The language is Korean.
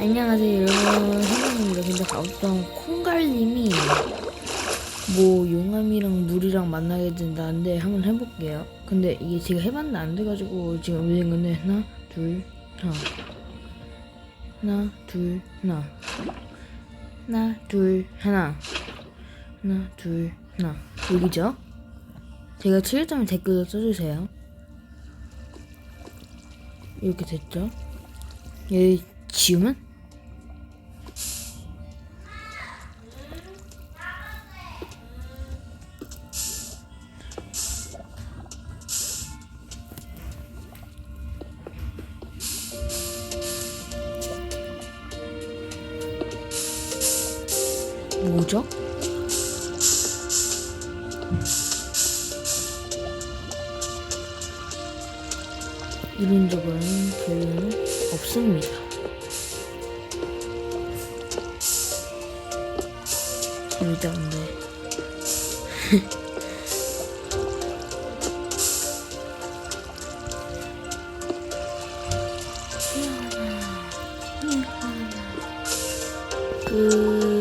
안녕하세요. 여러분 현영입니다. 근데 어떤 콩갈님이 뭐 용암이랑 물이랑 만나게 된다는데 한번 해볼게요. 근데 이게 제가 해봤는데 안 돼가지고 지금 올린 건데 하나 둘 하나. 하나 둘 하나. 하나 둘 하나. 하나 둘 하나. 여기죠? 제가 틀렸다면 댓글로 써주세요. 이렇게 됐죠? 여기 지우면 뭐죠? 이론적으로는 별로 없습니다. 재밌다 근데 끝